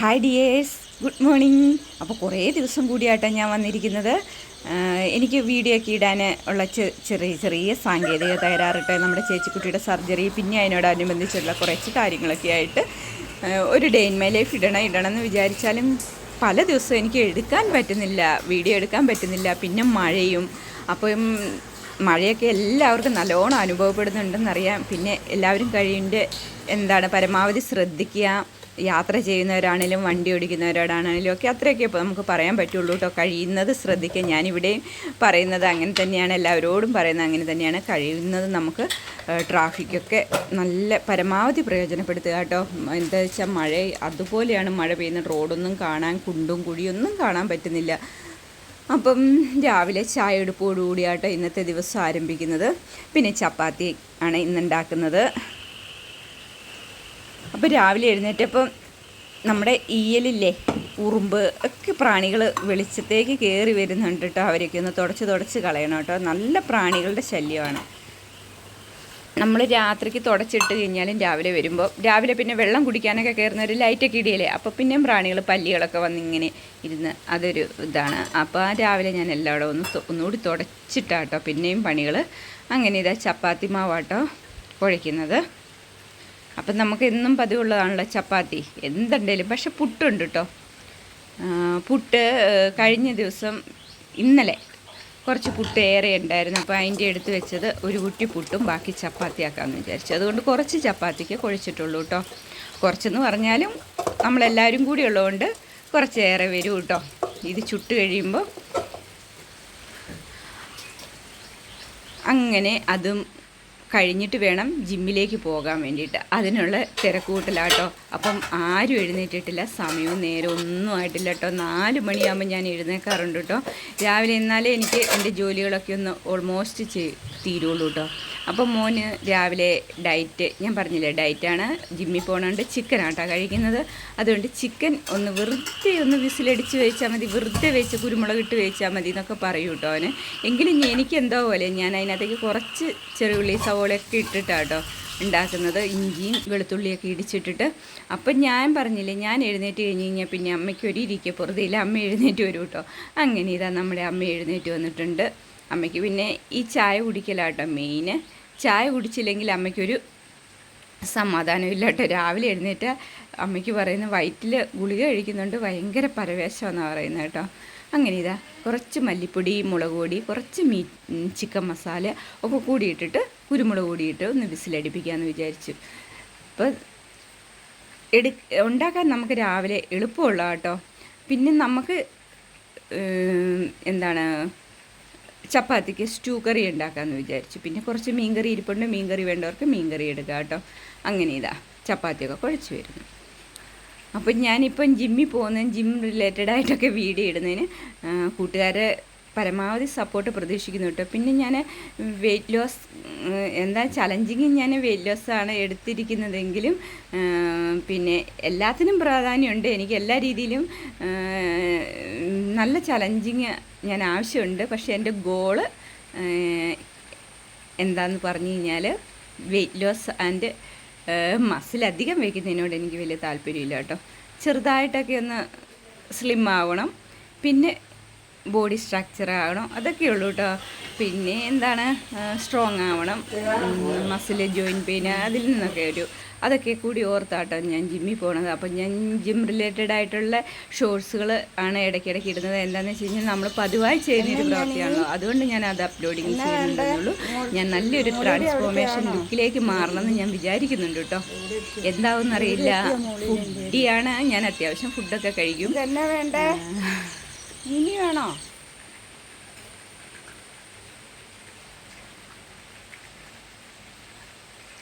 Hi dears good morning അപ്പോൾ കുറേ ദിവസം കൂടിയായിട്ടാണ് ഞാൻ വന്നിരിക്കുന്നത്. എനിക്ക് വീഡിയോ ഒക്കെ ഇടാൻ ഉള്ള ചെറിയ ചെറിയ സാങ്കേതിക തകരാറിട്ട് നമ്മുടെ ചേച്ചിക്കുട്ടിയുടെ സർജറി പിന്നെ അതിനോടനുബന്ധിച്ചുള്ള കുറച്ച് കാര്യങ്ങളൊക്കെ ആയിട്ട് ഒരു ഡേ ഇൻ മൈ ലൈഫ് ഇടണം ഇടണം എന്ന് വിചാരിച്ചാലും പല ദിവസവും എനിക്ക് എടുക്കാൻ പറ്റുന്നില്ല വീഡിയോ എടുക്കാൻ പറ്റുന്നില്ല പിന്നെ മഴയും. അപ്പം മഴയൊക്കെ എല്ലാവർക്കും നല്ലോണം അനുഭവപ്പെടുന്നുണ്ടെന്നറിയാം. പിന്നെ എല്ലാവരും കഴിയുന്റെ എന്താണ് പരമാവധി ശ്രദ്ധിക്കുക. യാത്ര ചെയ്യുന്നവരാണേലും വണ്ടി ഓടിക്കുന്നവരോടാണെങ്കിലും ഒക്കെ അത്രയൊക്കെ ഇപ്പോൾ നമുക്ക് പറയാൻ പറ്റുള്ളൂ കേട്ടോ കഴിയുന്നത് ശ്രദ്ധിക്കുക. ഞാനിവിടെയും പറയുന്നത് അങ്ങനെ തന്നെയാണ്. എല്ലാവരോടും പറയുന്നത് അങ്ങനെ തന്നെയാണ്. കഴിയുന്നത് നമുക്ക് ട്രാഫിക്കൊക്കെ നല്ല പരമാവധി പ്രയോജനപ്പെടുത്തുക കേട്ടോ എന്താ വെച്ചാൽ മഴ അതുപോലെയാണ് മഴ പെയ്യുന്ന റോഡൊന്നും കാണാൻ കുണ്ടും കുഴിയൊന്നും കാണാൻ പറ്റുന്നില്ല. അപ്പം രാവിലെ ചായ എടുപ്പോടുകൂടിയാട്ടോ ഇന്നത്തെ ദിവസം ആരംഭിക്കുന്നത്. പിന്നെ ചപ്പാത്തി ആണ് ഇന്നുണ്ടാക്കുന്നത്. അപ്പോൾ രാവിലെ എഴുന്നേറ്റപ്പം നമ്മുടെ ഈയലില്ലേ ഉറുമ്പ് ഒക്കെ പ്രാണികൾ വെളിച്ചത്തേക്ക് കയറി വരുന്നുണ്ട് കേട്ടോ അവരൊക്കെ ഒന്ന് തുടച്ച് തുടച്ച് കളയണം കേട്ടോ നല്ല പ്രാണികളുടെ ശല്യമാണ്. നമ്മൾ രാത്രിക്ക് തുടച്ചിട്ട് കഴിഞ്ഞാലും രാവിലെ വരുമ്പോൾ രാവിലെ പിന്നെ വെള്ളം കുടിക്കാനൊക്കെ കയറുന്ന ഒരു ലൈറ്റൊക്കെ ഇടിയല്ലേ? അപ്പോൾ പിന്നെയും പ്രാണികൾ പല്ലികളൊക്കെ വന്നിങ്ങനെ ഇരുന്ന് അതൊരു ഇതാണ്. അപ്പോൾ ആ രാവിലെ ഞാൻ എല്ലായിടും ഒന്ന് ഒന്നുകൂടി തുടച്ചിട്ടാട്ടോ പിന്നെയും പണികൾ അങ്ങനെ ഇതാ ചപ്പാത്തി മാവാട്ടോ കുഴയ്ക്കുന്നത് അപ്പം നമുക്ക് എന്നും പതിവുള്ളതാണല്ലോ ചപ്പാത്തി. എന്തുണ്ടെങ്കിലും. പക്ഷെ പുട്ടുണ്ട് കേട്ടോ പുട്ട് കഴിഞ്ഞ ദിവസം ഇന്നലെ കുറച്ച് പുട്ട് ഏറെ ഉണ്ടായിരുന്നു. അപ്പോൾ അതിന്റെ എടുത്ത് വെച്ചത് ഒരു കുട്ടി പുട്ടും ബാക്കി ചപ്പാത്തി ആക്കാമെന്ന് വിചാരിച്ചു. അതുകൊണ്ട് കുറച്ച് ചപ്പാത്തിക്ക് കുഴച്ചിട്ടുള്ളൂ കേട്ടോ കുറച്ചെന്ന് പറഞ്ഞാലും നമ്മളെല്ലാവരും കൂടി ഉള്ളതുകൊണ്ട് കുറച്ചേറെ വരും കേട്ടോ ഇത് ചുട്ട് കഴിയുമ്പോൾ അങ്ങനെ അതും കഴിഞ്ഞിട്ട് വേണം ജിമ്മിലേക്ക് പോകാൻ വേണ്ടിയിട്ട്. അതിനുള്ള തിരക്കൂട്ടലാട്ടോ. അപ്പം ആരും എഴുന്നേറ്റിട്ടില്ല സമയവും നേരം ഒന്നും ആയിട്ടില്ല കേട്ടോ നാല് മണിയാകുമ്പോൾ ഞാൻ എഴുന്നേക്കാറുണ്ട് കേട്ടോ. രാവിലെ എന്നാലേ എനിക്ക് എന്റെ ജോലികളൊക്കെ ഒന്ന് ഓൾമോസ്റ്റ് ചെയ് തീരുള്ളൂ കേട്ടോ. അപ്പം മോന് രാവിലെ ഡയറ്റ് ഞാൻ പറഞ്ഞില്ലേ ഡയറ്റാണ്. ജിമ്മിൽ പോകണോണ്ട് ചിക്കനാട്ടോ കഴിക്കുന്നത്. അതുകൊണ്ട് ചിക്കൻ ഒന്ന് വെറുതെ ഒന്ന് വിസിലടിച്ച് വെച്ചാൽ മതി. വെറുതെ വെച്ച് കുരുമുളക് ഇട്ട് വെച്ചാൽ മതി എന്നൊക്കെ പറയൂ കേട്ടോ അവന്. എങ്കിലും എനിക്ക് എന്തോ പോലെ ഞാൻ അതിനകത്തേക്ക് കുറച്ച് ചെറിയ ചെറുള്ളി സവോളയൊക്കെ ഇട്ടിട്ടാട്ടോ ഉണ്ടാക്കുന്നത്. ഇഞ്ചിയും വെളുത്തുള്ളിയൊക്കെ ഇടിച്ചിട്ടിട്ട്. അപ്പം ഞാൻ പറഞ്ഞില്ലേ ഞാൻ എഴുന്നേറ്റ് കഴിഞ്ഞ് കഴിഞ്ഞാൽ പിന്നെ അമ്മയ്ക്ക് ഒരു ഇരിക്കുക പുറത്തില്ല അമ്മ എഴുന്നേറ്റ് വരും കേട്ടോ അങ്ങനെ ഇതാ നമ്മുടെ അമ്മ എഴുന്നേറ്റ് വന്നിട്ടുണ്ട്. അമ്മയ്ക്ക് പിന്നെ ഈ ചായ കുടിക്കലാട്ടോ മെയിന് ചായ കുടിച്ചില്ലെങ്കിൽ അമ്മയ്ക്കൊരു സമാധാനമില്ല കേട്ടോ രാവിലെ എഴുന്നേറ്റ് അമ്മയ്ക്ക് പറയുന്ന വയറ്റിൽ ഗുളിക കഴിക്കുന്നുണ്ട്. ഭയങ്കര പരവേശമെന്നാണ് പറയുന്നത് കേട്ടോ അങ്ങനെ ഇതാ. കുറച്ച് മല്ലിപ്പൊടി മുളക് പൊടി കുറച്ച് മീ ചിക്കൻ മസാല ഒക്കെ കൂടിയിട്ടിട്ട് കുരുമുളക് ഇട്ട് ഒന്ന് വിസിലടിപ്പിക്കാമെന്ന് വിചാരിച്ചു. അപ്പോൾ എടു ഉണ്ടാക്കാൻ നമുക്ക് രാവിലെ എളുപ്പമുള്ള കേട്ടോ. പിന്നെ നമുക്ക് എന്താണ് ചപ്പാത്തിക്ക് സ്റ്റൂ കറി ഉണ്ടാക്കാമെന്ന് വിചാരിച്ചു. പിന്നെ കുറച്ച് മീൻകറി ഇരിപ്പുണ്ട് മീൻകറി വേണ്ടവർക്ക് മീൻകറി എടുക്കാം കേട്ടോ. അങ്ങനെ ഇതാ. ചപ്പാത്തിയൊക്കെ കുഴച്ച് വരുന്നു. അപ്പം ഞാനിപ്പം ജിമ്മിൽ പോകുന്നതിന് ജിം റിലേറ്റഡ് ആയിട്ടൊക്കെ വീഡിയോ ഇടുന്നതിന് കൂട്ടുകാരെ പരമാവധി സപ്പോർട്ട് പ്രതീക്ഷിക്കുന്നു കേട്ടോ. പിന്നെ ഞാൻ വെയിറ്റ് ലോസ് എന്താ ചലഞ്ചിങ് ഞാൻ വെയിറ്റ് ലോസ്സാണ് എടുത്തിരിക്കുന്നതെങ്കിലും ആ, പിന്നെ എല്ലാത്തിനും പ്രാധാന്യമുണ്ട്. എനിക്ക് എല്ലാ രീതിയിലും നല്ല ചലഞ്ചിങ് ഞാൻ ആവശ്യമുണ്ട്. പക്ഷേ എന്റെ ഗോൾ എന്താന്ന് പറഞ്ഞു കഴിഞ്ഞാൽ വെയിറ്റ് ലോസ് ആൻഡ് മസിൽ അധികം വയ്ക്കുന്നതിനോട് എനിക്ക് വലിയ താല്പര്യമില്ല കേട്ടോ. ചെറുതായിട്ടൊക്കെ ഒന്ന് സ്ലിം ആവണം. പിന്നെ ബോഡി സ്ട്രക്ചർ ആവണം. അതൊക്കെ ഉള്ളൂ കേട്ടോ പിന്നെ എന്താണ്? സ്ട്രോങ് ആവണം. മസിൽ ജോയിൻ പെയിൻ അതിൽ നിന്നൊക്കെ ഒരു അതൊക്കെ കൂടി ഓർത്താട്ടോ ഞാൻ ജിമ്മിൽ പോണത്. അപ്പം ഞാൻ ജിം റിലേറ്റഡ് ആയിട്ടുള്ള ഷോർട്സുകൾ ആണ് ഇടയ്ക്കിടയ്ക്ക് ഇടുന്നത്. എന്താണെന്ന് വെച്ച് കഴിഞ്ഞാൽ നമ്മൾ പതിവായി ചെയ്യുന്നൊരു പ്രവൃത്തിയാണല്ലോ അതുകൊണ്ട് ഞാൻ അത് അപ്ലോഡിങ് ചെയ്യുന്നുണ്ടെന്നുള്ളൂ ഞാൻ നല്ലൊരു ട്രാൻസ്ഫോർമേഷൻ ലുക്കിലേക്ക് മാറണമെന്ന് ഞാൻ വിചാരിക്കുന്നുണ്ട് കേട്ടോ എന്താവും അറിയില്ല ഫുഡിയാണ് ഞാൻ അത്യാവശ്യം ഫുഡൊക്കെ കഴിക്കും. ഇനി വേണോ?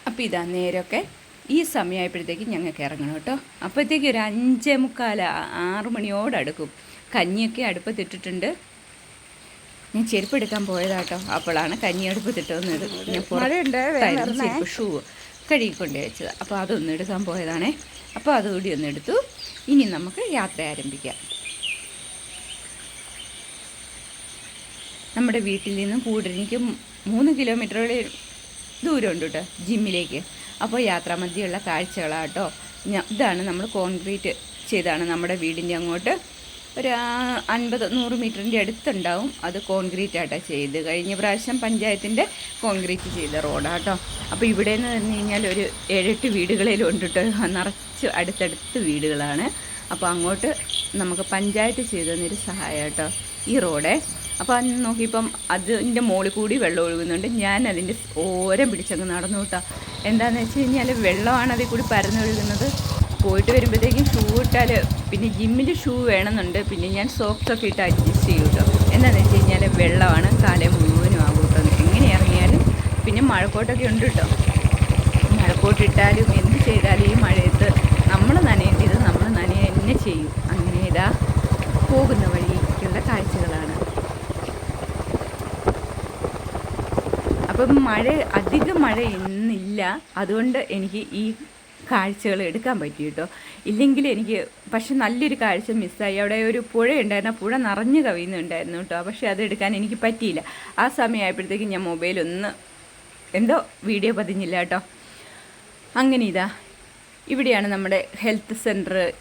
അപ്പം ഇതാ നേരമൊക്കെ ഈ സമയമായപ്പോഴത്തേക്ക് ഞങ്ങൾക്ക് ഇറങ്ങണം കേട്ടോ. അപ്പോഴത്തേക്ക് ഒരു അഞ്ചേ മുക്കാൽ ആറ് മണിയോടടുക്കും കഞ്ഞിയൊക്കെ അടുപ്പത്തിട്ടിട്ടുണ്ട് ഞാൻ ചെരുപ്പ് എടുക്കാൻ പോയതാട്ടോ അപ്പോഴാണ് കഞ്ഞി അടുപ്പത്തിട്ടത് ഞാൻ. ചെരുപ്പ് ഷൂ കഴുകിക്കൊണ്ടേ വെച്ചത്. അപ്പോൾ അതൊന്നെടുക്കാൻ പോയതാണേ. അപ്പോൾ അതുകൂടി ഒന്നെടുത്തു ഇനി നമുക്ക് യാത്ര ആരംഭിക്കാം. നമ്മുടെ വീട്ടിൽ നിന്നും കൂടരണിക്ക് മൂന്ന് കിലോമീറ്ററുകളിൽ ദൂരമുണ്ട് കേട്ടോ ജിമ്മിലേക്ക്. അപ്പോൾ യാത്രാമധ്യയുള്ള കാഴ്ചകളാട്ടോ. ഇതാണ് നമ്മൾ കോൺക്രീറ്റ് ചെയ്താണ് നമ്മുടെ വീടിന്റെ അങ്ങോട്ട്. ഒരു അൻപത് നൂറ് മീറ്ററിന്റെ അടുത്തുണ്ടാവും. അത് കോൺക്രീറ്റ് ആട്ടോ ചെയ്ത്. കഴിഞ്ഞ പ്രാവശ്യം പഞ്ചായത്തിന്റെ കോൺക്രീറ്റ് ചെയ്ത റോഡാട്ടോ. അപ്പോൾ ഇവിടെ നിന്ന് പറഞ്ഞു കഴിഞ്ഞാൽ ഒരു ഏഴെട്ട് വീടുകളിലും ഉണ്ട് കേട്ടോ. നിറച്ച് അടുത്തടുത്ത് വീടുകളാണ്. അപ്പോൾ അങ്ങോട്ട് നമുക്ക് പഞ്ചായത്ത് ചെയ്തു തന്നൊരു സഹായം കേട്ടോ ഈ റോഡേ. അപ്പോൾ അന്ന് നോക്കിയപ്പം അതിന്റെ മുകളിൽ കൂടി വെള്ളം ഒഴുകുന്നുണ്ട്. ഞാൻ അതിന്റെ ഓരം പിടിച്ചങ്ങ് നടന്നു കിട്ടാം. എന്താണെന്ന് വെച്ച് കഴിഞ്ഞാൽ വെള്ളമാണ് അതിൽ കൂടി പരന്നൊഴുകുന്നത് പോയിട്ട് വരുമ്പോഴത്തേക്കും ഷൂ ഇട്ടാൽ പിന്നെ ജിമ്മിൽ ഷൂ വേണമെന്നുണ്ട്. പിന്നെ ഞാൻ സോക്സ് ഒക്കെ ഇട്ട് അഡ്ജസ്റ്റ് ചെയ്യും കേട്ടോ. എന്താണെന്ന് വെച്ച് കഴിഞ്ഞാൽ വെള്ളമാണ് കാലം മുഴുവനും ആകും കേട്ടോ. എങ്ങനെ ഇറങ്ങിയാലും പിന്നെ മഴക്കോട്ടൊക്കെ ഉണ്ട് കേട്ടോ. മഴക്കോട്ടിട്ടാലും എന്ത് ചെയ്താലും ഈ മഴയത്ത് നമ്മൾ നനയേണ്ടത് നമ്മൾ നനയ തന്നെ ചെയ്യും. അങ്ങനെ ഇതാ പോകുന്ന വഴിക്കുള്ള കാഴ്ചകളാണ്. അപ്പം മഴ അധികം മഴ ഇന്നില്ല. അതുകൊണ്ട് എനിക്ക് ഈ കാഴ്ചകൾ എടുക്കാൻ പറ്റി കേട്ടോ. ഇല്ലെങ്കിൽ എനിക്ക് പക്ഷെ നല്ലൊരു കാഴ്ച മിസ്സായി. അവിടെ ഒരു പുഴ ഉണ്ടായിരുന്നു. ആ പുഴ നിറഞ്ഞു കവിയുന്നുണ്ടായിരുന്നു കേട്ടോ. പക്ഷേ അത് എടുക്കാൻ എനിക്ക് പറ്റിയില്ല. ആ സമയമായപ്പോഴത്തേക്കും ഞാൻ മൊബൈലൊന്ന് എന്തോ വീഡിയോ പതിഞ്ഞില്ല കേട്ടോ. അങ്ങനെ ഇതാ. ഇവിടെയാണ് നമ്മുടെ ഹെൽത്ത് സെന്റർ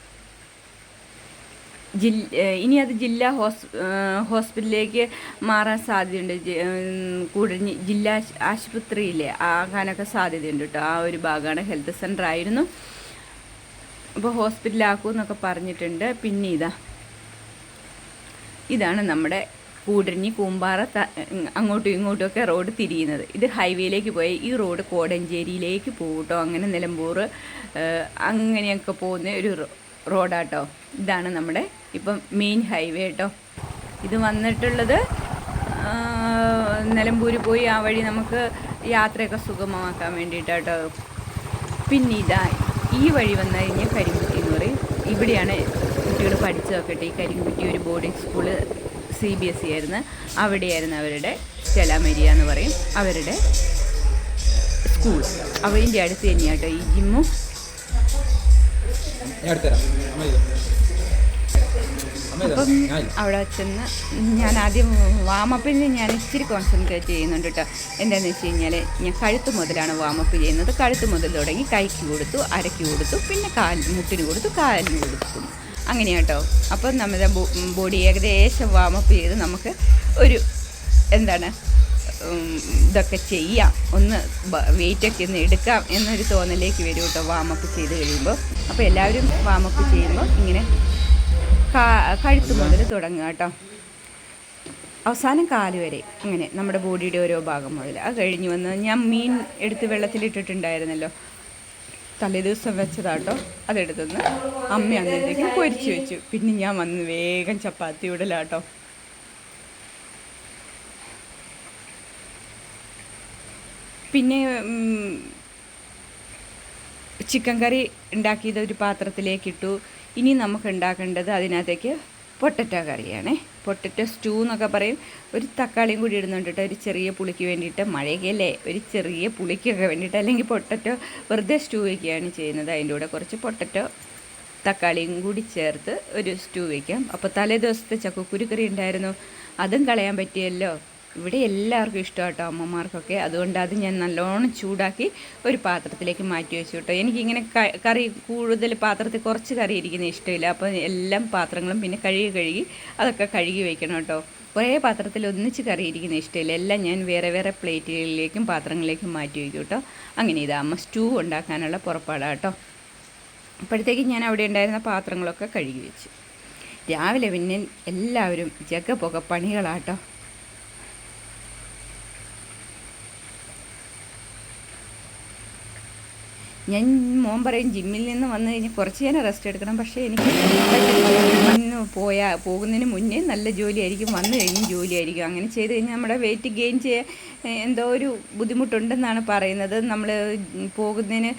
ഇനി അത് ജില്ലാ ഹോസ് ഹോസ്പിറ്റലിലേക്ക് മാറാൻ സാധ്യതയുണ്ട്. കൂടുതൽ ജില്ലാ ആശ്- ആശുപത്രിയിലെ ആകാനൊക്കെ സാധ്യതയുണ്ട് കേട്ടോ ആ ഒരു ഭാഗമാണ് ഹെൽത്ത് സെന്റർ ആയിരുന്നു. അപ്പോൾ ഹോസ്പിറ്റലാക്കൂ എന്നൊക്കെ പറഞ്ഞിട്ടുണ്ട്. പിന്നെ ഇതാ. ഇതാണ് നമ്മുടെ കൂടഞ്ഞി കൂമ്പാറ അങ്ങോട്ടും ഇങ്ങോട്ടും ഒക്കെ റോഡ് തിരിയുന്നത്. ഇത് ഹൈവേയിലേക്ക് പോയി. ഈ റോഡ് കോടഞ്ചേരിയിലേക്ക് പോകട്ടോ അങ്ങനെ നിലമ്പൂർ അങ്ങനെയൊക്കെ പോകുന്ന ഒരു റോഡാട്ടോ ഇതാണ് നമ്മുടെ ഇപ്പം മെയിൻ ഹൈവേ കേട്ടോ ഇത് വന്നിട്ടുള്ളത് നിലമ്പൂര് പോയി ആ വഴി നമുക്ക് യാത്രയൊക്കെ സുഗമമാക്കാൻ വേണ്ടിയിട്ടാട്ടോ. പിന്നെ ഇതാ ഈ വഴി വന്നു കഴിഞ്ഞാൽ കരിങ്കുറ്റി എന്ന് പറയും. ഇവിടെയാണ് കുട്ടികൾ പഠിച്ചു നോക്കട്ടെ ഈ കരിങ്കുറ്റി ഒരു boarding school C B S C ആയിരുന്നു. അവിടെയായിരുന്നു അവരുടെ ചെലാമരിയ എന്ന് പറയും. അവരുടെ സ്കൂൾ അവന്റെ അടുത്ത് തന്നെയാട്ടോ ഈ ജിമ്മും അപ്പം അവിടെ ചെന്ന് ഞാൻ ആദ്യം വാമപ്പിന് ഞാൻ ഇച്ചിരി കോൺസെൻട്രേറ്റ് ചെയ്യുന്നുണ്ട് കേട്ടോ എന്താണെന്ന് വെച്ച് കഴിഞ്ഞാൽ ഞാൻ കഴുത്ത് മുതലാണ് വാമപ്പ് ചെയ്യുന്നത്. കഴുത്ത് മുതൽ തുടങ്ങി കൈക്ക് കൊടുത്തു അരയ്ക്ക് കൊടുത്തു പിന്നെ കാൽ മുട്ടിന് കൊടുത്തു കാലിന് കൊടുത്തു. അങ്ങനെ കേട്ടോ അപ്പം നമ്മുടെ ബോഡി ഏകദേശം വാമപ്പ് ചെയ്ത് നമുക്ക് ഒരു എന്താണ് ഇതൊക്കെ ചെയ്യാം. ഒന്ന് വെയിറ്റൊക്കെ ഒന്ന് എടുക്കാം എന്നൊരു തോന്നലേക്ക് വരും കേട്ടോ വാമപ്പ് ചെയ്ത് കഴിയുമ്പോൾ അപ്പോൾ എല്ലാവരും വാമപ്പ് ചെയ്യുമ്പോൾ ഇങ്ങനെ കഴുത്ത് മുതൽ തുടങ്ങുക കേട്ടോ. അവസാനം കാൽ വരെ അങ്ങനെ നമ്മുടെ ബോഡിയുടെ ഓരോ ഭാഗം മുതൽ അത് കഴിഞ്ഞ് വന്ന് ഞാൻ മീൻ എടുത്ത് വെള്ളത്തിലിട്ടിട്ടുണ്ടായിരുന്നല്ലോ തലേ ദിവസം വെച്ചതാട്ടോ. അതെടുത്തുനിന്ന് അമ്മ അന്നേരത്തേക്ക് പൊരിച്ച് വെച്ചു. പിന്നെ ഞാൻ വന്ന് വേഗം ചപ്പാത്തി ഇടലാട്ടോ. പിന്നെ ചിക്കൻ കറി ഉണ്ടാക്കിയത് ഒരു പാത്രത്തിലേക്ക് ഇട്ടു. ഇനി നമുക്ക് ഉണ്ടാക്കേണ്ടത് അതിനകത്തേക്ക് പൊട്ടറ്റോ കറിയാണേ. പൊട്ടറ്റോ സ്റ്റൂ എന്നൊക്കെ പറയും. ഒരു തക്കാളിയും കൂടി ഇടുന്നുണ്ട് കേട്ടോ. ഒരു ചെറിയ പുളിക്ക് വേണ്ടിയിട്ട് മഴയ്ക്കല്ലേ ഒരു ചെറിയ പുളിക്കൊക്കെ വേണ്ടിയിട്ട് അല്ലെങ്കിൽ പൊട്ടറ്റോ വെറുതെ സ്റ്റൂ വയ്ക്കുകയാണ് ചെയ്യുന്നത്. അതിന്റെ കൂടെ കുറച്ച് പൊട്ടറ്റോ തക്കാളിയും കൂടി ചേർത്ത് ഒരു സ്റ്റൂ വയ്ക്കാം അപ്പോൾ തലേ ദിവസത്തെ ചക്കക്കുരു കറി ഉണ്ടായിരുന്നു. അതും കളയാൻ പറ്റിയല്ലോ. ഇവിടെ എല്ലാവർക്കും ഇഷ്ടം കേട്ടോ അമ്മമാർക്കൊക്കെ. അതുകൊണ്ട് അത് ഞാൻ നല്ലോണം ചൂടാക്കി ഒരു പാത്രത്തിലേക്ക് മാറ്റി വെച്ചു കേട്ടോ. എനിക്കിങ്ങനെ കറി കൂടുതൽ പാത്രത്തിൽ കുറച്ച് കറി ഇരിക്കുന്ന ഇഷ്ടമില്ല. അപ്പോൾ എല്ലാം പാത്രങ്ങളും പിന്നെ കഴുകി കഴുകി അതൊക്കെ കഴുകി വയ്ക്കണം കേട്ടോ. കുറേ പാത്രത്തിൽ ഒന്നിച്ച് കറി ഇരിക്കുന്ന ഇഷ്ടമില്ല. എല്ലാം ഞാൻ വേറെ വേറെ പ്ലേറ്റുകളിലേക്കും പാത്രങ്ങളിലേക്കും മാറ്റി വയ്ക്കും കേട്ടോ. അങ്ങനെ ഇതാ അമ്മ സ്റ്റൂ ഉണ്ടാക്കാനുള്ള പുറപ്പാടാണ് കേട്ടോ. അപ്പോഴത്തേക്ക് ഞാൻ അവിടെ ഉണ്ടായിരുന്ന പാത്രങ്ങളൊക്കെ കഴുകി വെച്ചു. രാവിലെ പിന്നെ എല്ലാവരും ജഗ പുക പണികളാട്ടോ. ഞാൻ മോൻ പറയും ജിമ്മിൽ നിന്ന് വന്നു കഴിഞ്ഞ് കുറച്ച് നേരം റെസ്റ്റ് എടുക്കണം. പക്ഷേ എനിക്ക് പോയാ പോകുന്നതിന് മുന്നേ നല്ല ജോലിയായിരിക്കും വന്നു കഴിഞ്ഞും ജോലിയായിരിക്കും. അങ്ങനെ ചെയ്ത് കഴിഞ്ഞാൽ നമ്മുടെ വെയിറ്റ് ഗെയിൻ ചെയ്യാൻ എന്തോ ഒരു ബുദ്ധിമുട്ടുണ്ടെന്നാണ് പറയുന്നത്. നമ്മൾ പോകുന്നതിന്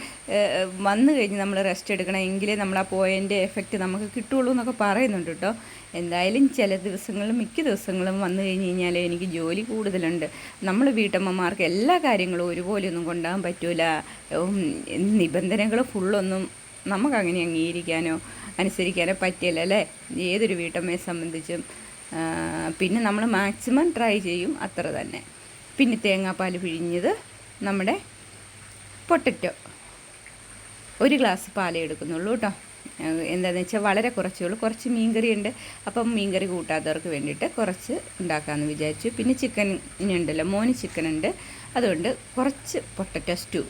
വന്നു കഴിഞ്ഞ് നമ്മൾ റെസ്റ്റ് എടുക്കണം. എങ്കിലേ നമ്മൾ ആ പോയതിന്റെ എഫക്റ്റ് നമുക്ക് കിട്ടുള്ളൂ എന്നൊക്കെ പറയുന്നുണ്ട് കേട്ടോ എന്തായാലും ചില ദിവസങ്ങളും മിക്ക ദിവസങ്ങളും വന്നു കഴിഞ്ഞ് കഴിഞ്ഞാൽ എനിക്ക് ജോലി കൂടുതലുണ്ട്. നമ്മൾ വീട്ടമ്മമാർക്ക് എല്ലാ കാര്യങ്ങളും ഒരുപോലെയൊന്നും കൊണ്ടുപോകാൻ പറ്റൂല. ഉം, നിബന്ധനകൾ ഫുള്ളൊന്നും നമുക്കങ്ങനെ അംഗീകരിക്കാനോ അനുസരിക്കാനോ പറ്റില്ല അല്ലേ? ഏതൊരു വീട്ടമ്മയെ സംബന്ധിച്ചും. പിന്നെ നമ്മൾ മാക്സിമം ട്രൈ ചെയ്യും അത്ര തന്നെ. പിന്നെ തേങ്ങാപ്പാൽ പിഴിഞ്ഞത് നമ്മുടെ പൊട്ടറ്റോ. ഒരു ഗ്ലാസ് പാലേ എടുക്കുന്നുള്ളൂ കേട്ടോ. എന്താണെന്ന് വെച്ചാൽ വളരെ കുറച്ചേ ഉള്ളൂ. കുറച്ച് മീൻകറി ഉണ്ട്. അപ്പം മീൻകറി കൂട്ടാത്തവർക്ക് വേണ്ടിയിട്ട് കുറച്ച് ഉണ്ടാക്കാമെന്ന് വിചാരിച്ചു. പിന്നെ ചിക്കൻ ഉണ്ടല്ലോ. മോന് ചിക്കൻ ഉണ്ട്. അതുകൊണ്ട് കുറച്ച് പൊട്ടറ്റോ സ്റ്റൂ.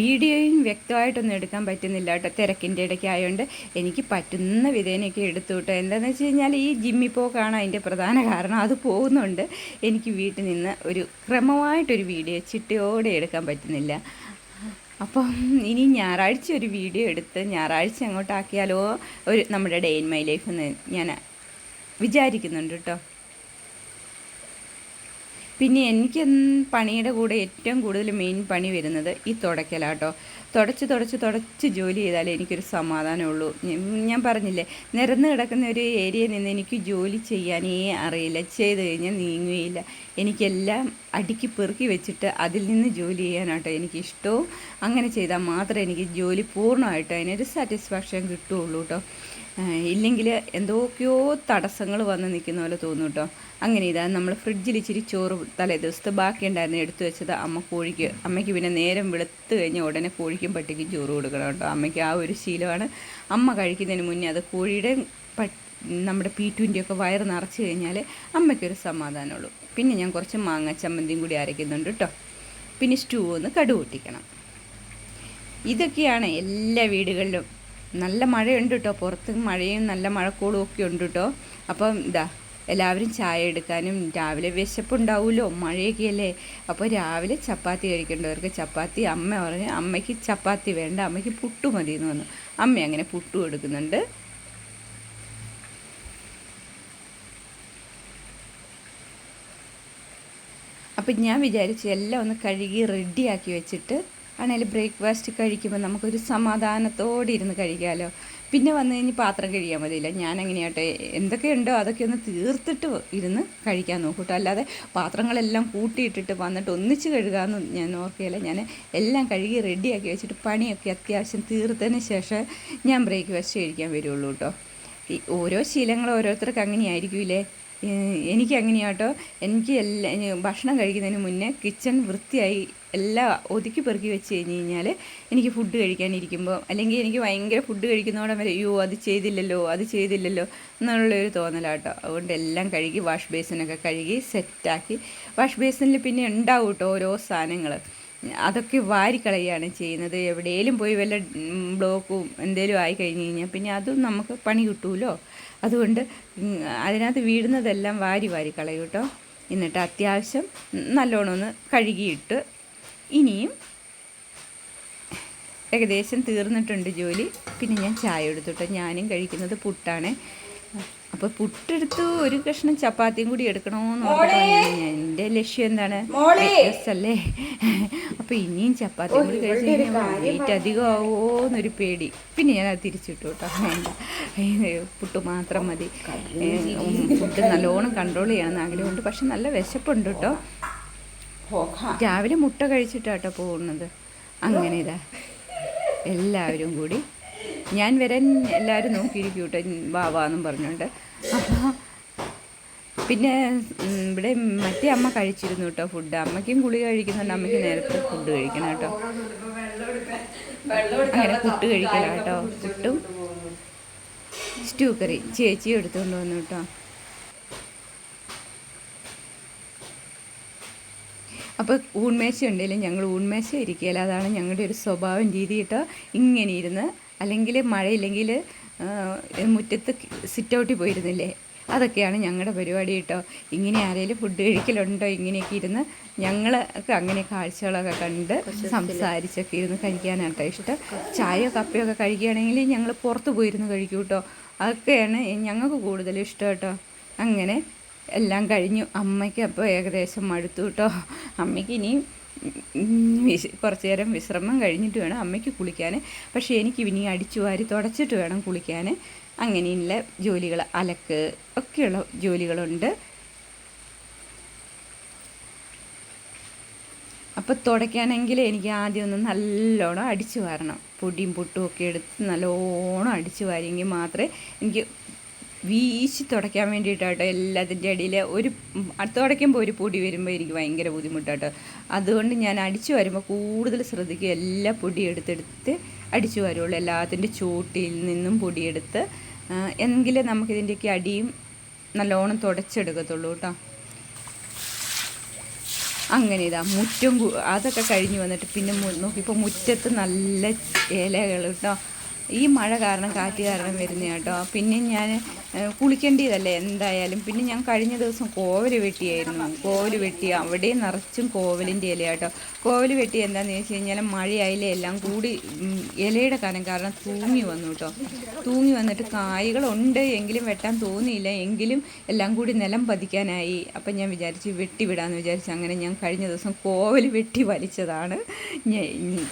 വീഡിയോയും വ്യക്തമായിട്ടൊന്നും എടുക്കാൻ പറ്റുന്നില്ല കേട്ടോ. തിരക്കിന്റെ ഇടയ്ക്ക് ആയതുകൊണ്ട് എനിക്ക് പറ്റുന്ന വിധേനയൊക്കെ എടുത്തു കേട്ടോ എന്താണെന്ന് വെച്ച് കഴിഞ്ഞാൽ ഈ ജിമ്മിൽ പോക്കാണ് അതിന്റെ പ്രധാന കാരണം. അത് പോകുന്നുണ്ട്. എനിക്ക് വീട്ടിൽ നിന്ന് ഒരു ക്രമമായിട്ടൊരു വീഡിയോ ചിട്ടയോടെ എടുക്കാൻ പറ്റുന്നില്ല. അപ്പം ഇനി ഞായറാഴ്ച ഒരു വീഡിയോ എടുത്ത് ഞായറാഴ്ച അങ്ങോട്ടാക്കിയാലോ ഒരു നമ്മുടെ ഡേ ഇൻ മൈ ലൈഫ് എന്ന് ഞാൻ വിചാരിക്കുന്നുണ്ട് കേട്ടോ. പിന്നെ എനിക്ക് പണിയുടെ കൂടെ ഏറ്റവും കൂടുതൽ മെയിൻ പണി വരുന്നത് ഈ തുടയ്ക്കലാട്ടോ. തുടച്ച് തുടച്ച് തുടച്ച് ജോലി ചെയ്താലേ എനിക്കൊരു സമാധാനമുള്ളൂ. ഞാൻ പറഞ്ഞില്ലേ നിരന്ന് കിടക്കുന്ന ഒരു ഏരിയയിൽ നിന്ന് എനിക്ക് ജോലി ചെയ്യാനേ അറിയില്ല. ചെയ്ത് കഴിഞ്ഞാൽ നീങ്ങുകയില്ല. എനിക്കെല്ലാം അടുക്കി പെറുക്കി വെച്ചിട്ട് അതിൽ നിന്ന് ജോലി ചെയ്യാനാട്ടോ എനിക്കിഷ്ടവും. അങ്ങനെ ചെയ്താൽ മാത്രമേ എനിക്ക് ജോലി പൂർണമായിട്ട് അതിനൊരു സാറ്റിസ്ഫാക്ഷൻ കിട്ടുകയുള്ളൂ കേട്ടോ ഇല്ലെങ്കിൽ എന്തൊക്കെയോ തടസ്സങ്ങൾ വന്ന് നിൽക്കുന്ന പോലെ തോന്നും കേട്ടോ അങ്ങനെ ഇതാ നമ്മൾ ഫ്രിഡ്ജിൽ ഇച്ചിരി ചോറ് തലേ ദിവസത്തെ ബാക്കി ഉണ്ടായിരുന്നു എടുത്തു വെച്ചത് അമ്മ കോഴിക്ക് അമ്മയ്ക്ക് പിന്നെ നേരം വെളുത്ത് കഴിഞ്ഞാൽ ഉടനെ കോഴിക്കും പട്ടിക്കും ചോറ് കൊടുക്കണം കേട്ടോ അമ്മയ്ക്ക് ആ ഒരു ശീലമാണ്. അമ്മ കഴിക്കുന്നതിന് മുന്നേ അത് കോഴിയുടെ നമ്മുടെ പീറ്റുവിന്റെയൊക്കെ വയറ് നിറച്ച് കഴിഞ്ഞാൽ അമ്മയ്ക്കൊരു സമാധാനമുള്ളൂ. പിന്നെ ഞാൻ കുറച്ച് മാങ്ങ ചമ്മന്തിയും കൂടി അരയ്ക്കുന്നുണ്ട് കേട്ടോ പിന്നെ സ്റ്റൂ ഒന്ന് കടു പൊട്ടിക്കണം. ഇതൊക്കെയാണ് എല്ലാ വീടുകളിലും നല്ല മഴയുണ്ട് കേട്ടോ പുറത്ത് മഴയും നല്ല മഴക്കോളും ഒക്കെ ഉണ്ട് കേട്ടോ അപ്പം ഇതാ എല്ലാവരും ചായ എടുക്കാനും രാവിലെ വിശപ്പുണ്ടാവുമല്ലോ മഴയൊക്കെ അല്ലേ? അപ്പോൾ രാവിലെ ചപ്പാത്തി കഴിക്കേണ്ടവർക്ക് ചപ്പാത്തി. അമ്മ പറഞ്ഞ് അമ്മയ്ക്ക് ചപ്പാത്തി വേണ്ട അമ്മയ്ക്ക് പുട്ടു മതി എന്ന് പറഞ്ഞു. അമ്മ അങ്ങനെ പുട്ടു എടുക്കുന്നുണ്ട്. അപ്പം ഞാൻ വിചാരിച്ചു എല്ലാം ഒന്ന് കഴുകി റെഡിയാക്കി വെച്ചിട്ട് ആണെങ്കിൽ ബ്രേക്ക്ഫാസ്റ്റ് കഴിക്കുമ്പോൾ നമുക്കൊരു സമാധാനത്തോടെ ഇരുന്ന് കഴിക്കാമല്ലോ പിന്നെ വന്നു കഴിഞ്ഞ് പാത്രം കഴിയാൻ മതിയില്ല. ഞാൻ എങ്ങനെയാട്ടെ എന്തൊക്കെയുണ്ടോ അതൊക്കെ ഒന്ന് തീർത്തിട്ട് ഇരുന്ന് കഴിക്കാൻ നോക്കൂട്ടോ. അല്ലാതെ പാത്രങ്ങളെല്ലാം കൂട്ടിയിട്ടിട്ട് വന്നിട്ട് ഒന്നിച്ച് കഴുകാമെന്ന് ഞാൻ ഓർക്കുകയില്ല ഞാൻ എല്ലാം കഴുകി റെഡിയാക്കി വെച്ചിട്ട് പണിയൊക്കെ അത്യാവശ്യം തീർത്തതിന് ശേഷം ഞാൻ ബ്രേക്ക്ഫാസ്റ്റ് കഴിക്കാൻ വരുള്ളൂ കേട്ടോ. ഈ ഓരോ ശീലങ്ങൾ ഓരോരുത്തർക്ക് അങ്ങനെയായിരിക്കില്ലേ എനിക്ക് അങ്ങനെയാട്ടോ എനിക്ക് എല്ലാ ഭക്ഷണം കഴിക്കുന്നതിന് മുന്നേ കിച്ചൺ വൃത്തിയായി എല്ലാം ഒതുക്കി പെറുക്കി വെച്ച് കഴിഞ്ഞ് കഴിഞ്ഞാൽ എനിക്ക് ഫുഡ് കഴിക്കാനിരിക്കുമ്പോൾ അല്ലെങ്കിൽ എനിക്ക് ഭയങ്കര ഫുഡ് കഴിക്കുന്നതോടെ വരെ അയ്യോ അത് ചെയ്തില്ലല്ലോ അത് ചെയ്തില്ലല്ലോ എന്നുള്ളൊരു തോന്നലാട്ടോ. അതുകൊണ്ട് എല്ലാം കഴുകി വാഷ് ബേസിനൊക്കെ കഴുകി സെറ്റാക്കി വാഷ് ബേസിനിൽ പിന്നെ ഉണ്ടാവും കേട്ടോ ഓരോ സാധനങ്ങൾ അതൊക്കെ വാരിക്കളയാണ് ചെയ്യുന്നത്. എവിടെയെങ്കിലും പോയി വല്ല ബ്ലോക്കും എന്തേലും ആയി കഴിഞ്ഞ് കഴിഞ്ഞാൽ പിന്നെ അതും നമുക്ക് പണി കിട്ടുമല്ലോ അതുകൊണ്ട് അതിനകത്ത് വീഴുന്നതെല്ലാം വാരി വാരി കളയൂട്ടോ എന്നിട്ട് അത്യാവശ്യം നല്ലോണം ഒന്ന് കഴുകിയിട്ട് ഇനിയും ഏകദേശം തീർന്നിട്ടുണ്ട് ജോലി. പിന്നെ ഞാൻ ചായ എടുത്തുട്ടോ. ഞാനും കഴിക്കുന്നത് പുട്ടാണ്. അപ്പോൾ പുട്ടെടുത്ത് ഒരു കഷ്ണം ചപ്പാത്തിയും കൂടി എടുക്കണമെന്ന് എന്റെ എന്റെ ലക്ഷ്യം എന്താണ്? അല്ലേ അപ്പോൾ ഇനിയും ചപ്പാത്തിയും കൂടി കഴിച്ച് കഴിഞ്ഞാൽ വെയിറ്റ് അധികം ആവുമോ എന്നൊരു പേടി. പിന്നെ ഞാൻ അത് തിരിച്ചിട്ടു കേട്ടോ വേണ്ട. പുട്ട് മാത്രം മതി. ഫുഡ് നല്ലോണം കൺട്രോൾ ചെയ്യണമെന്ന് ആഗ്രഹമുണ്ട്. പക്ഷെ നല്ല വിശപ്പുണ്ട് കേട്ടോ രാവിലെ മുട്ട കഴിച്ചിട്ടാട്ടോ പോകുന്നത്. അങ്ങനെ ഇതാ. എല്ലാവരും കൂടി. ഞാൻ വരാൻ എല്ലാവരും നോക്കിയിരിക്കും കേട്ടോ വാവാന്നും പറഞ്ഞുകൊണ്ട്. അപ്പോൾ പിന്നെ ഇവിടെ മറ്റേ അമ്മ കഴിച്ചിരുന്നു കേട്ടോ ഫുഡ് അമ്മയ്ക്കും ഗുളി കഴിക്കുന്നുണ്ട്. അമ്മയ്ക്ക് നേരത്തെ ഫുഡ് കഴിക്കണം കേട്ടോ. അങ്ങനെ പുട്ട് കഴിക്കണം കേട്ടോ പുട്ടും സ്റ്റൂ കറി. ചേച്ചി എടുത്തുകൊണ്ട് വന്നു കേട്ടോ. അപ്പോൾ ഊൺമേശ ഉണ്ടെങ്കിലും ഞങ്ങൾ ഊൺമേശ ഇരിക്കുകയില്ല അതാണ് ഞങ്ങളുടെ ഒരു സ്വഭാവം രീതി കേട്ടോ ഇങ്ങനെ ഇരുന്ന് അല്ലെങ്കിൽ മഴയില്ലെങ്കിൽ മുറ്റത്ത് സിറ്റ് ഔട്ടിൽ പോയിരുന്നില്ലേ? അതൊക്കെയാണ് ഞങ്ങളുടെ പരിപാടി കേട്ടോ ഇങ്ങനെ ആരെങ്കിലും ഫുഡ് കഴിക്കലുണ്ടോ? ഇങ്ങനെയൊക്കെ ഇരുന്ന് ഞങ്ങളൊക്കെ അങ്ങനെ കാഴ്ചകളൊക്കെ കണ്ട് സംസാരിച്ചൊക്കെ ഇരുന്ന് കഴിക്കാനാട്ടോ ഇഷ്ടം. ചായയോ കപ്പയോ ഒക്കെ കഴിക്കുകയാണെങ്കിൽ ഞങ്ങൾ പുറത്ത് പോയിരുന്ന് കഴിക്കും കേട്ടോ അതൊക്കെയാണ് ഞങ്ങൾക്ക് കൂടുതൽ ഇഷ്ടം കേട്ടോ അങ്ങനെ എല്ലാം കഴിഞ്ഞു. അമ്മയ്ക്ക് അപ്പോൾ ഏകദേശം മടുത്തു കേട്ടോ. അമ്മയ്ക്ക് വിശ കുറച്ച് നേരം വിശ്രമം കഴിഞ്ഞിട്ട് വേണം അമ്മയ്ക്ക് കുളിക്കാൻ. പക്ഷേ എനിക്ക് ഇനി അടിച്ചു വാരി തുടച്ചിട്ട് വേണം കുളിക്കാൻ. അങ്ങനെയുള്ള ജോലികൾ അലക്ക് ഒക്കെയുള്ള ജോലികളുണ്ട്. അപ്പോൾ തുടയ്ക്കാനെങ്കിൽ എനിക്ക് ആദ്യം ഒന്ന് നല്ലോണം അടിച്ചു വാരണം. പൊടിയും പുട്ടും ഒക്കെ എടുത്ത് നല്ലോണം അടിച്ചു വാരിയെങ്കിൽ മാത്രമേ എനിക്ക് വീശി തുടയ്ക്കാൻ വേണ്ടിയിട്ടാട്ടോ എല്ലാത്തിന്റെ അടിയിൽ ഒരു തുടയ്ക്കുമ്പോൾ ഒരു പൊടി വരുമ്പോൾ എനിക്ക് ഭയങ്കര ബുദ്ധിമുട്ടാട്ടോ. അതുകൊണ്ട് ഞാൻ അടിച്ചു വരുമ്പോൾ കൂടുതൽ ശ്രദ്ധിക്കുക എല്ലാ പൊടി എടുത്തെടുത്ത് അടിച്ചു വരുള്ളൂ. എല്ലാത്തിന്റെ ചൂട്ടിൽ നിന്നും പൊടിയെടുത്ത് എങ്കിലും നമുക്കിതിന്റെയൊക്കെ അടിയും നല്ലോണം തുടച്ചെടുക്കത്തുള്ളൂ കേട്ടോ. അങ്ങനെ ഇതാ മുറ്റം അതൊക്കെ കഴിഞ്ഞ് വന്നിട്ട് പിന്നെ നോക്കി നോക്കിയപ്പോൾ മുറ്റത്ത് നല്ല ഇലകൾ കേട്ടോ. ഈ മഴ കാരണം കാറ്റ് കാരണം വരുന്ന കേട്ടോ. പിന്നെ ഞാൻ കുളിക്കേണ്ടതല്ലേ എന്തായാലും. പിന്നെ ഞാൻ കഴിഞ്ഞ ദിവസം കോവൽ വെട്ടിയായിരുന്നു. കോവൽ വെട്ടി അവിടെ നിറച്ചും കോവലിന്റെ ഇല കേട്ടോ. കോവൽ വെട്ടി എന്താണെന്ന് വെച്ച് കഴിഞ്ഞാൽ മഴയായാലും എല്ലാം കൂടി ഇലയുടെ കനം കാരണം തൂങ്ങി വന്നു കേട്ടോ. തൂങ്ങി വന്നിട്ട് കായ്കളുണ്ട് എങ്കിലും വെട്ടാൻ തോന്നിയില്ല. എങ്കിലും എല്ലാം കൂടി നിലം പതിക്കാനായി. അപ്പം ഞാൻ വിചാരിച്ചു വെട്ടി വിടാമെന്ന് വിചാരിച്ചു. അങ്ങനെ ഞാൻ കഴിഞ്ഞ ദിവസം കോവൽ വെട്ടി വലിച്ചതാണ്.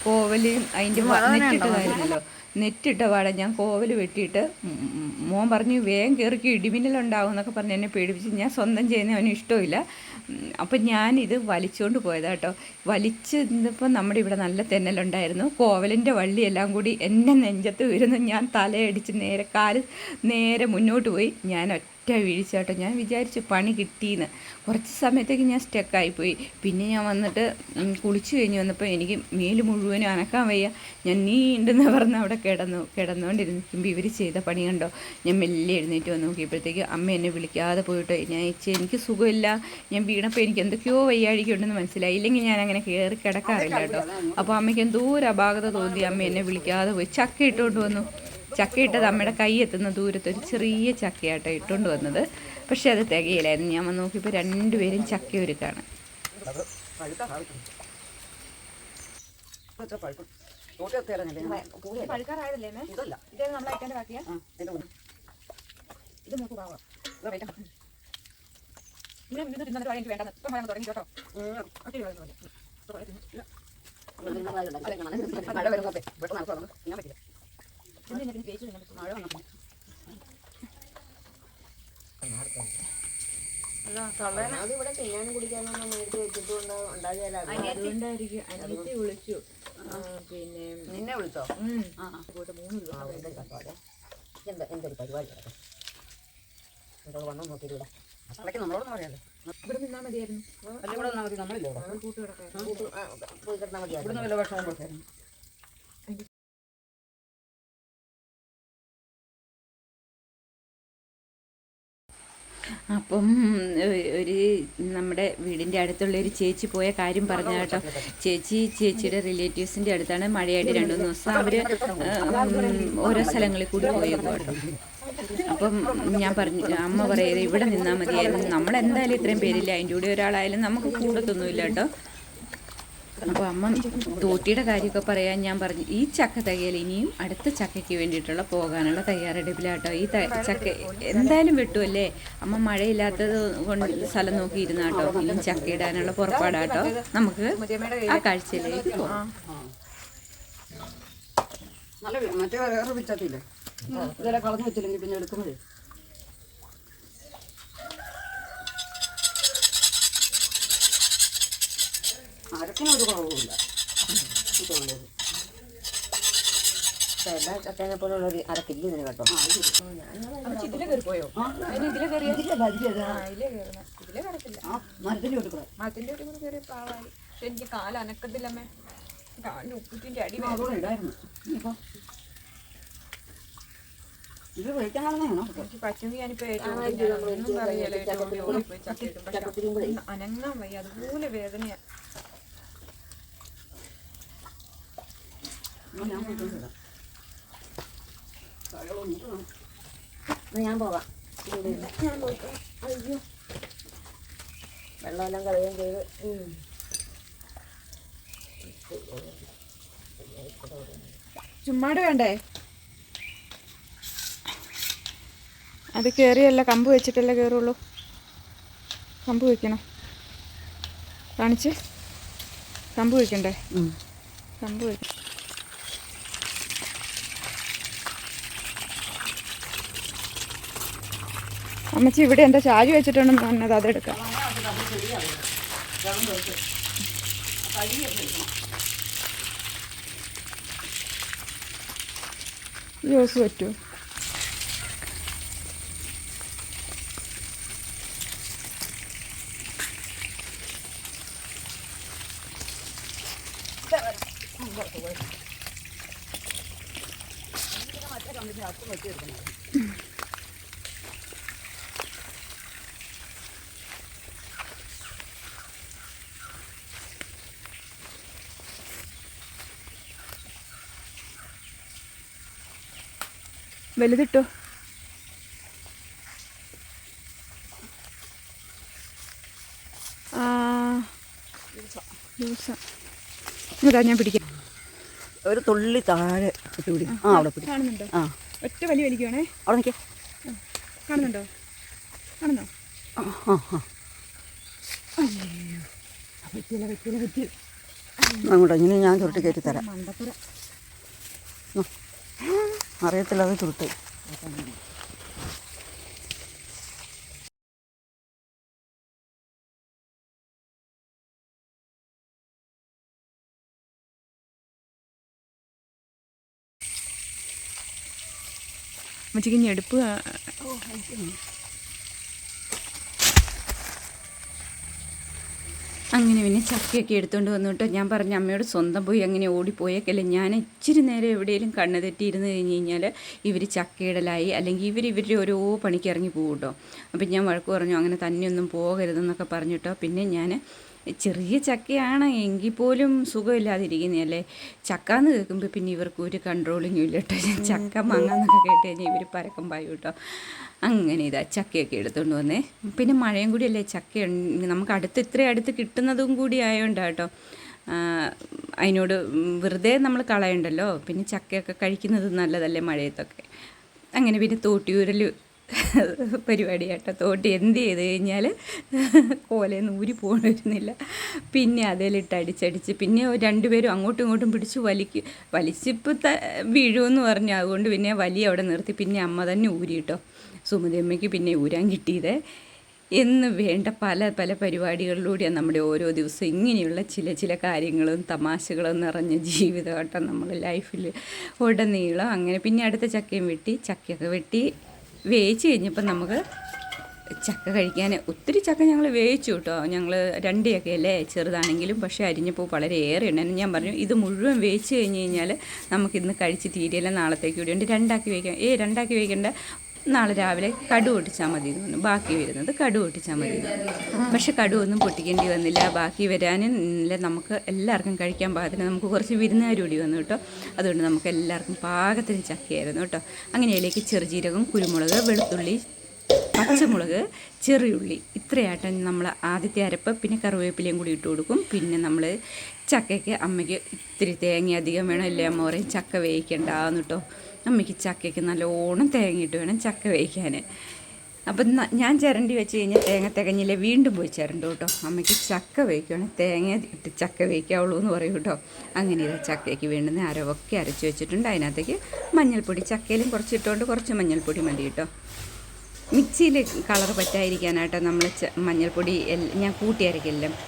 കോവൽ അതിന്റെ നെറ്റിട്ടതായിരുന്നല്ലോ. നെറ്റിട്ട പാടെ ഞാൻ കോവൽ വെട്ടിയിട്ട് മോൻ പറഞ്ഞു വേഗം കയറിക്ക് ഇടിമിന്നലുണ്ടാവും എന്നൊക്കെ പറഞ്ഞ് എന്നെ പേടിപ്പിച്ച് ഞാൻ സ്വന്തം ചെയ്യുന്ന അവന് ഇഷ്ടമില്ല. അപ്പം ഞാനിത് വലിച്ചുകൊണ്ട് പോയതാ കേട്ടോ വലിച്ച് ഇന്നിപ്പോൾ നമ്മുടെ ഇവിടെ നല്ല തെന്നലുണ്ടായിരുന്നു. കോവലിന്റെ വള്ളിയെല്ലാം കൂടി എന്റെ നെഞ്ചത്ത് വരുന്നു ഞാൻ തലയടിച്ച് നേരെ കാൽ നേരെ മുന്നോട്ട് പോയി. ഞാൻ ഒറ്റ വീഴ്ച കേട്ടോ. ഞാൻ വിചാരിച്ചു പണി കിട്ടിയെന്ന് കുറച്ച് സമയത്തേക്ക് ഞാൻ സ്റ്റക്കായിപ്പോയി. പിന്നെ ഞാൻ വന്നിട്ട് കുളിച്ചു കുളിച്ച് കഴിഞ്ഞ് വന്നപ്പോൾ എനിക്ക് മേൽ മുഴുവനും അനക്കാൻ വയ്യ. ഞാൻ നീണ്ടെന്ന് പറഞ്ഞ് അവിടെ കിടന്നു കിടന്നുകൊണ്ടിരിക്കുമ്പോൾ ഇവർ ചെയ്ത പണി കണ്ടോ? ഞാൻ മെല്ലെ എഴുന്നേറ്റ് വന്ന് നോക്കിയപ്പോഴത്തേക്ക് അമ്മ എന്നെ വിളിക്കാതെ പോയിട്ട് ഞാൻ ചേച്ചി എനിക്ക് സുഖമില്ല. ഞാൻ വീണപ്പോൾ എനിക്ക് എന്തൊക്കെയോ വയ്യാഴിക്കുണ്ടെന്ന് മനസ്സിലായി. ഇല്ലെങ്കിൽ ഞാൻ അങ്ങനെ കയറി കിടക്കാറില്ല കേട്ടോ. അപ്പോൾ അമ്മയ്ക്ക് എന്തോ ഒരു അപാകത തോന്നി. അമ്മ എന്നെ വിളിക്കാതെ പോയി. ചക്ക ഇട്ടുകൊണ്ട് വന്നു. ചക്ക നമ്മുടെ അമ്മയുടെ കൈ എത്തുന്ന ദൂരത്ത് ഒരു ചെറിയ ചക്കയാട്ടോ ഇട്ടുകൊണ്ട് വന്നത്. പക്ഷേ അത് തികയില്ലായിരുന്നു. ഞാൻ വന്ന് നോക്കിയപ്പോൾ രണ്ടുപേരും ചക്ക ഒരുക്കാണ് ഇതേ നോക്കൂ പാവ. ഇങ്ങനെ നിന്ന് തിന്നിട്ട് എനിക്ക് വേണ്ടെന്ന് ഇപ്പം മഴ തുടങ്ങി കേട്ടോ വെള്ളം മഴ വരുമ്പോ ഇവിടെ നടക്കും അതുകൊണ്ട് പറ്റില്ല ഇവിടെ തിന്നാനും കുടിക്കാനൊന്നും മേടിച്ച് വെച്ചിട്ടുണ്ട് ഉണ്ടാകിയാലാണ് അതുകൊണ്ടായിരിക്കും അനിയത്തി വിളിച്ചു പിന്നെ നിന്നെ വിളിച്ചോ ആ. പോയിട്ട് മൂന്ന് ദിവസം ഇവിടെ എന്താ എന്തൊരു പരിപാടി കേട്ടോ എന്തോ വന്നു നോക്കിയില്ല അത്രയ്ക്ക് നമ്മളോടൊന്നും പറയാലോ ഇവിടെ നിന്നാ മതിയായിരുന്നു ഇവിടെ വന്നാൽ മതി നമ്മളില്ല ഇവിടെ അവൾ കൂട്ട് പോയി കിടന്നാൽ മതിയായിരുന്നു ഇവിടെ നല്ല ഭക്ഷണം കൊടുക്കായിരുന്നു അപ്പം ഒരു നമ്മുടെ വീടിന്റെ അടുത്തുള്ള ഒരു ചേച്ചി പോയ കാര്യം പറഞ്ഞ കേട്ടോ. ചേച്ചി ചേച്ചിയുടെ റിലേറ്റീവ്സിന്റെ അടുത്താണ് മഴയായിട്ട് രണ്ടു മൂന്ന് ദിവസം അവർ ഓരോ സ്ഥലങ്ങളിൽ കൂടി പോയി കേട്ടോ. അപ്പം ഞാൻ പറഞ്ഞു അമ്മ പറയുന്നത് ഇവിടെ നിന്നാൽ മതിയായിരുന്നു. നമ്മളെന്തായാലും ഇത്രയും പേരില്ല അതിന്റെ കൂടെ ഒരാളായാലും നമുക്ക് കൂടത്തൊന്നുമില്ല കേട്ടോ. അപ്പോൾ അമ്മ തോട്ടിയുടെ കാര്യമൊക്കെ പറയാൻ ഞാൻ പറഞ്ഞു. ഈ ചക്ക തയ്യൽ ഇനിയും അടുത്ത ചക്കയ്ക്ക് വേണ്ടിയിട്ടുള്ള പോകാനുള്ള തയ്യാറെടുപ്പിലാട്ടോ. ഈ ചക്ക എന്തായാലും വെട്ടുമല്ലേ അമ്മ മഴയില്ലാത്തത് കൊണ്ട് സ്ഥലം നോക്കിയിരുന്നാട്ടോ. ഇനിയും ചക്ക ഇടാനുള്ള പുറപ്പാടാട്ടോ. നമുക്ക് ആ കാഴ്ചയിലേക്ക് പോകാം നല്ല മറ്റേ വേറെ ഇതെല്ലാം കളഞ്ഞു വെച്ചില്ലെങ്കിൽ പിന്നെ എടുക്കുമ്പോഴേ. അരക്കിനും ഒരു കുറവുമില്ല ഇതുള്ളത്. എല്ലാ ചക്കേനെ ഇതിന് കേട്ടോ. മരത്തിന്റെ ഒരു ഒരു കയറി പാവായി. പക്ഷെ എനിക്ക് കാൽ അനക്കത്തില്ലമ്മേ. കാലിന് ഉപ്പിട്ടിന്റെ അടി ആ, അതുകൂടെ ഇടായിരുന്നു. ഇനിയിപ്പോ ഇത് ഞാനിപ്പോ ഒന്നും അനങ്ങാൻ വയ്യ. അതുപോലെ വേദനയാ. ഞാൻ എന്നാ ഞാൻ ഞാൻ അയ്യോ. വെള്ളമെല്ലാം കഴുകുകയും ചെയ്ത് ചുമ്മാട് വേണ്ടേ? അത് കയറിയല്ല കമ്പ് വെച്ചിട്ടല്ലേ കയറുള്ളൂ കമ്പ് വയ്ക്കണം കാണിച്ച്. കമ്പ് വയ്ക്കണ്ടേ കമ്പ് വെക്കണം. അമ്മച്ചി ഇവിടെ എന്താ ചാരി വെച്ചിട്ടുണ്ടെന്ന് പറഞ്ഞത് അതെടുക്കാം ജ്യൂസ് പറ്റൂ Thank you. വലുതിട്ടോ. ഇതാ ഞാൻ പിടിക്കാം. ഒരു തുള്ളി താഴെ ഇട്ട് ആ അവിടെ കാണുന്നുണ്ടോ? ആ. ഒറ്റ വലിയ വലിക്കുവാണേ. അവിടെ നിൽക്കേ കാണുന്നുണ്ടോ? കാണുന്നോ? ആ ആ ആ. പറ്റിയില്ല പറ്റിയില്ല പറ്റിയില്ല അങ്ങോട്ടോ ഇങ്ങനെ ഞാൻ ചുരുട്ടി കയറ്റി തരാം. മണ്ടപ്പുറം അറിയത്തില്ല അത് ചുരുട്ടി. അമ്മച്ചിക്ക് ഞെടുപ്പ് അങ്ങനെ പിന്നെ ചക്കയൊക്കെ എടുത്തുകൊണ്ട് വന്നിട്ട്. ഞാൻ പറഞ്ഞ അമ്മയോട് സ്വന്തം പോയി അങ്ങനെ ഓടിപ്പോയേക്കല്ലേ. ഞാൻ ഇച്ചിരി നേരം എവിടെയെങ്കിലും കണ്ണ് തെറ്റിയിരുന്ന് കഴിഞ്ഞ് കഴിഞ്ഞാൽ ഇവർ ചക്കയിടലായി അല്ലെങ്കിൽ ഇവർ ഇവരുടെ ഓരോ പണിക്ക് ഇറങ്ങി പോകും കേട്ടോ അപ്പം ഞാൻ വഴക്ക് പറഞ്ഞു അങ്ങനെ തന്നെയൊന്നും പോകരുതെന്നൊക്കെ പറഞ്ഞിട്ടോ. പിന്നെ ഞാൻ ചെറിയ ചക്കയാണ് എങ്കിൽ പോലും സുഖമില്ലാതിരിക്കുന്നതല്ലേ? ചക്ക എന്ന് കേൾക്കുമ്പോൾ പിന്നെ ഇവർക്ക് ഒരു കൺട്രോളിങ്ങും ഇല്ല കേട്ടോ. ചക്ക മാങ്ങ എന്നൊക്കെ കേട്ട് കഴിഞ്ഞാൽ ഇവർ പരക്കം പായും കേട്ടോ. അങ്ങനെ ഇതാ ചക്കയൊക്കെ എടുത്തുകൊണ്ട് വന്നേ. പിന്നെ മഴയും കൂടിയല്ലേ ചക്ക നമുക്ക് അടുത്ത് ഇത്രയും അടുത്ത് കിട്ടുന്നതും കൂടി ആയതുകൊണ്ടാണ് കേട്ടോ. അതിനോട് വെറുതെ നമ്മൾ കളയണ്ടല്ലോ. പിന്നെ ചക്കയൊക്കെ കഴിക്കുന്നത് നല്ലതല്ലേ മഴയത്തൊക്കെ. അങ്ങനെ പിന്നെ തോട്ടിയൂരൽ പരിപാടി കേട്ടോ തോട്ടി എന്ത് ചെയ്ത് കഴിഞ്ഞാൽ കോലയിൽ ഊരി പോകണിരുന്നില്ല പിന്നെ അതിലിട്ട് അടിച്ചടിച്ച് പിന്നെ രണ്ടുപേരും അങ്ങോട്ടും ഇങ്ങോട്ടും പിടിച്ച് വലിക്ക് വലിച്ചിപ്പോൾ ത വീഴുമെന്ന് പറഞ്ഞു. അതുകൊണ്ട് പിന്നെ വലിയ അവിടെ നിർത്തി. പിന്നെ അമ്മ തന്നെ ഊരി കേട്ടോ സുമതി അമ്മയ്ക്ക് പിന്നെ ഊരാൻ കിട്ടിയത്. എന്ന് വേണ്ട പല പല പരിപാടികളിലൂടെയാണ് നമ്മുടെ ഓരോ ദിവസവും ഇങ്ങനെയുള്ള ചില ചില കാര്യങ്ങളും തമാശകളും നിറഞ്ഞ ജീവിതമാട്ടം നമ്മൾ ലൈഫിൽ ഉടനീളം അങ്ങനെ പിന്നെ അടുത്ത ചക്കയും വെട്ടി ചക്കയൊക്കെ വെട്ടി വേവിച്ച് കഴിഞ്ഞപ്പോൾ നമുക്ക് ചക്ക കഴിക്കാൻ ഒത്തിരി ചക്ക ഞങ്ങൾ വേവിച്ചു കേട്ടോ. ഞങ്ങൾ രണ്ടിയൊക്കെ അല്ലേ? ചെറുതാണെങ്കിലും പക്ഷേ അരിഞ്ഞപ്പോൾ വളരെ ഏറെ ഉണ്ടായിരുന്നു. ഞാൻ പറഞ്ഞു ഇത് മുഴുവൻ വേവിച്ച് കഴിഞ്ഞ് കഴിഞ്ഞാൽ നമുക്കിന്ന് കഴിച്ച് തീരെയല്ല നാളത്തേക്ക് കൂടി ഉണ്ട്. രണ്ടാക്കി വയ്ക്കാം ഏ രണ്ടാക്കി വയ്ക്കേണ്ട നാളെ രാവിലെ കടു പൊട്ടിച്ചാൽ മതി എന്ന് ബാക്കി വരുന്നത് കടു പൊട്ടിച്ചാൽ മതി പക്ഷെ കടു ഒന്നും പൊട്ടിക്കേണ്ടി വന്നില്ല. ബാക്കി വരാനും നമുക്ക് എല്ലാവർക്കും കഴിക്കാൻ പാകത്തിന് നമുക്ക് കുറച്ച് വിരുന്നുകാർ കൂടി വന്നു കേട്ടോ. അതുകൊണ്ട് നമുക്ക് എല്ലാവർക്കും പാകത്തിന് ചക്കയായിരുന്നു കേട്ടോ. അങ്ങനെ അതിലേക്ക് ചെറുജീരകം കുരുമുളക് വെളുത്തുള്ളി പച്ചമുളക് ചെറിയുള്ളി. ഇത്രയായിട്ട് നമ്മൾ ആദ്യത്തെ അരപ്പ്. പിന്നെ കറിവേപ്പിലയും കൂടി ഇട്ട് കൊടുക്കും. പിന്നെ നമ്മൾ ചക്കയ്ക്ക് അമ്മയ്ക്ക് ഇത്തിരി തേങ്ങ അധികം വേണം ഇല്ലേ അമ്മ പറയും. ചക്ക വേവിക്കണ്ടെന്ന് കേട്ടോ. അമ്മയ്ക്ക് ചക്കയ്ക്ക് നല്ലോണം തേങ്ങ ഇട്ട് വേണം ചക്ക വേവിക്കാൻ. അപ്പം ഞാൻ ചിരണ്ടി വെച്ച് കഴിഞ്ഞാൽ തേങ്ങ തികഞ്ഞില്ലേ? വീണ്ടും പോയി ചിരണ്ടു കേട്ടോ. അമ്മയ്ക്ക് ചക്ക വേവിക്കുകയാണ് തേങ്ങ ഇട്ട് ചക്ക വേവിക്കാവുള്ളൂ എന്ന് പറയും കേട്ടോ. അങ്ങനെ ഇതാ ചക്കയ്ക്ക് വേണ്ടുന്ന അരവൊക്കെ അരച്ച് വെച്ചിട്ടുണ്ട്. അതിനകത്തേക്ക് മഞ്ഞൾപ്പൊടി ചക്കയിലും കുറച്ച് ഇട്ടുകൊണ്ട് കുറച്ച് മഞ്ഞൾപ്പൊടി മതി കേട്ടോ. മിക്സിയിൽ കളർ പറ്റാതിരിക്കാനായിട്ടോ നമ്മൾ മഞ്ഞൾപ്പൊടി ഞാൻ കൂട്ടി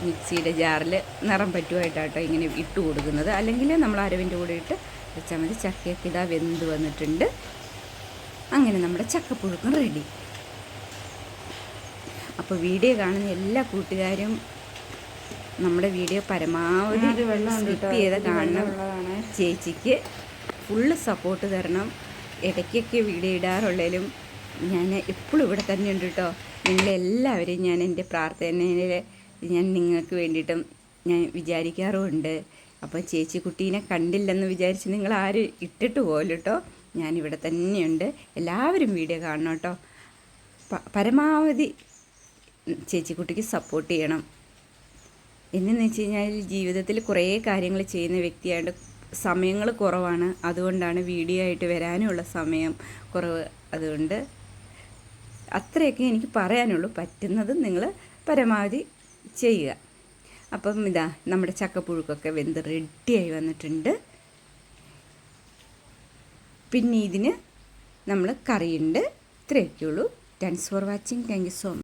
മിക്സിയുടെ ജാറിൽ നിറം പറ്റുമായിട്ടാട്ടോ ഇങ്ങനെ ഇട്ട് കൊടുക്കുന്നത്. അല്ലെങ്കിൽ നമ്മൾ അരവിന്റെ കൂടെ ഇട്ട് വെച്ചാൽ മതി. ചക്കയൊക്കെ ഇതാ വെന്ത് വന്നിട്ടുണ്ട്. അങ്ങനെ നമ്മുടെ ചക്കപ്പുഴുക്കും റെഡി അപ്പോൾ വീഡിയോ കാണുന്ന എല്ലാ കൂട്ടുകാരും നമ്മുടെ വീഡിയോ പരമാവധി സ്കിപ്പ് ചെയ്ത് കാണണം. ചേച്ചിക്ക് ഫുള്ള് സപ്പോർട്ട് തരണം. ഇടയ്ക്കൊക്കെ വീഡിയോ ഇടാറുള്ളതിലും ഞാൻ എപ്പോഴും ഇവിടെ തന്നെ ഉണ്ട് കേട്ടോ. നിങ്ങളെല്ലാവരെയും ഞാൻ എന്റെ പ്രാർത്ഥനയിൽ ഞാൻ നിങ്ങൾക്ക് വേണ്ടിയിട്ടും ഞാൻ വിചാരിക്കാറുമുണ്ട് അപ്പോൾ ചേച്ചി കുട്ടീനെ കണ്ടില്ലെന്ന് വിചാരിച്ച് നിങ്ങൾ ആരും ഇട്ടിട്ട് പോലും കേട്ടോ ഞാനിവിടെ തന്നെയുണ്ട്. എല്ലാവരും വീഡിയോ കാണണം കേട്ടോ പരമാവധി പരമാവധി ചേച്ചിക്കുട്ടിക്ക് സപ്പോർട്ട് ചെയ്യണം. എന്നു വെച്ച് കഴിഞ്ഞാൽ ജീവിതത്തിൽ കുറേ കാര്യങ്ങൾ ചെയ്യുന്ന വ്യക്തിയായിട്ട് സമയങ്ങൾ കുറവാണ്. അതുകൊണ്ടാണ് വീഡിയോ ആയിട്ട് വരാനുള്ള സമയം കുറവ് അതുകൊണ്ട് അത്രയൊക്കെ എനിക്ക് പറയാനുള്ളൂ. പറ്റുന്നത് നിങ്ങൾ പരമാവധി ചെയ്യുക. അപ്പം ഇതാ നമ്മുടെ ചക്കപ്പുഴുക്കൊക്കെ വെന്ത് റെഡിയായി വന്നിട്ടുണ്ട്. പിന്നെ ഇതിന് നമ്മൾ കറിയുണ്ട്. ഇത്രയൊക്കെ ഉള്ളൂ thanks for watching thank you so much